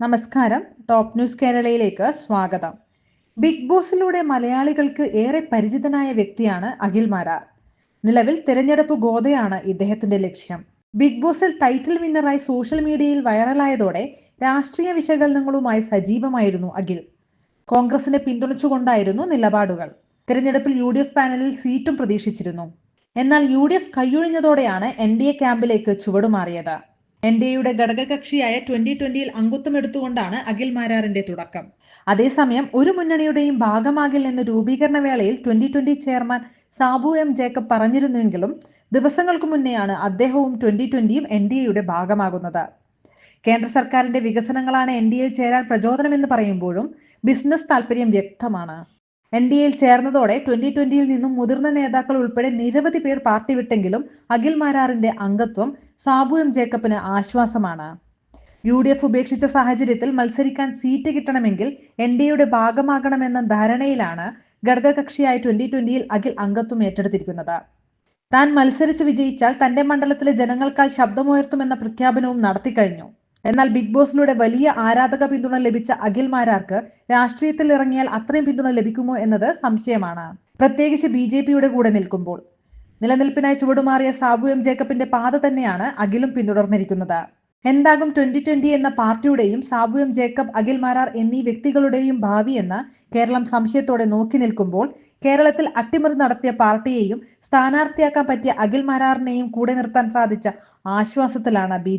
നമസ്കാരം. Top news കേരളയിലേക്ക് സ്വാഗതം. Big ബോസിലൂടെ മലയാളികൾക്ക് ഏറെ പരിചിതനായ വ്യക്തിയാണ് അഖിൽ മാരാർ. നിലവിൽ തിരഞ്ഞെടുപ്പ് ഗോതയാണ് ഇദ്ദേഹത്തിന്റെ ലക്ഷ്യം. ബിഗ് ബോസിൽ ടൈറ്റിൽ വിന്നറായി സോഷ്യൽ മീഡിയയിൽ വൈറലായതോടെ രാഷ്ട്രീയ വിശകലനങ്ങളുമായി സജീവമായിരുന്നു അഖിൽ. കോൺഗ്രസിനെ പിന്തുണച്ചുകൊണ്ടായിരുന്നു നിലപാടുകൾ. തിരഞ്ഞെടുപ്പിൽ യു ഡി എഫ് പാനലിൽ സീറ്റും പ്രതീക്ഷിച്ചിരുന്നു. എന്നാൽ യു ഡി എഫ് കൈയൊഴിഞ്ഞതോടെയാണ് എൻ ഡി എ ക്യാമ്പിലേക്ക് ചുവടുമാറിയത്. എൻ ഡി എയുടെ ഘടകകക്ഷിയായ ട്വന്റി ട്വന്റിയിൽ അംഗത്വം എടുത്തുകൊണ്ടാണ് അഖിൽ മാരാറിന്റെ തുടക്കം. അതേസമയം ഒരു മുന്നണിയുടെയും ഭാഗമാകില്ലെന്ന് രൂപീകരണ വേളയിൽ twenty twenty chairman Sabu M Jacob പറഞ്ഞിരുന്നെങ്കിലും ദിവസങ്ങൾക്ക് മുന്നെയാണ് അദ്ദേഹവും ട്വന്റി ട്വന്റിയും എൻ ഡി എയുടെ ഭാഗമാകുന്നത്. കേന്ദ്ര സർക്കാരിന്റെ വികസനങ്ങളാണ് എൻ ഡി എയിൽ ചേരാൻ പ്രചോദനമെന്ന് പറയുമ്പോഴും ബിസിനസ് താല്പര്യം വ്യക്തമാണ്. എൻ ഡി എയിൽ ചേർന്നതോടെ ട്വന്റി ട്വന്റിയിൽ നിന്നും മുതിർന്ന നേതാക്കൾ ഉൾപ്പെടെ നിരവധി പേർ പാർട്ടി വിട്ടെങ്കിലും അഖിൽ മാരാറിന്റെ അംഗത്വം സാബു എം ജേക്കബിന് ആശ്വാസമാണ്. യു ഡി എഫ് ഉപേക്ഷിച്ച സാഹചര്യത്തിൽ മത്സരിക്കാൻ സീറ്റ് കിട്ടണമെങ്കിൽ എൻ ഡി എയുടെ ഭാഗമാകണമെന്ന ധാരണയിലാണ് ഘടകകക്ഷിയായ ട്വന്റി ട്വന്റിയിൽ അഖിൽ അംഗത്വം ഏറ്റെടുത്തിരിക്കുന്നത്. താൻ മത്സരിച്ച് വിജയിച്ചാൽ തന്റെ മണ്ഡലത്തിലെ ജനങ്ങൾക്കായി ശബ്ദമുയർത്തുമെന്ന പ്രഖ്യാപനവും നടത്തിക്കഴിഞ്ഞു. എന്നാൽ ബിഗ് ബോസിലൂടെ വലിയ ആരാധക പിന്തുണ ലഭിച്ച അഖിൽ മാരാർക്ക് രാഷ്ട്രീയത്തിൽ ഇറങ്ങിയാൽ അത്രയും പിന്തുണ ലഭിക്കുമോ എന്നത് സംശയമാണ്. പ്രത്യേകിച്ച് ബി ജെ പിയുടെ കൂടെ നിൽക്കുമ്പോൾ. നിലനിൽപ്പിനായി ചുവടുമാറിയ സാബു എം ജേക്കബിന്റെ പാത തന്നെയാണ് അഖിലും പിന്തുടർന്നിരിക്കുന്നത്. എന്താകും ട്വന്റി ട്വന്റി എന്ന പാർട്ടിയുടെയും സാബു എം ജേക്കബ് അഖിൽ മാരാർ എന്നീ വ്യക്തികളുടെയും ഭാവി എന്ന് കേരളം സംശയത്തോടെ നോക്കി നിൽക്കുമ്പോൾ കേരളത്തിൽ അട്ടിമറി നടത്തിയ പാർട്ടിയെയും സ്ഥാനാർത്ഥിയാക്കാൻ പറ്റിയ അഖിൽ മാരാറിനെയും കൂടെ നിർത്താൻ സാധിച്ച ആശ്വാസത്തിലാണ് ബി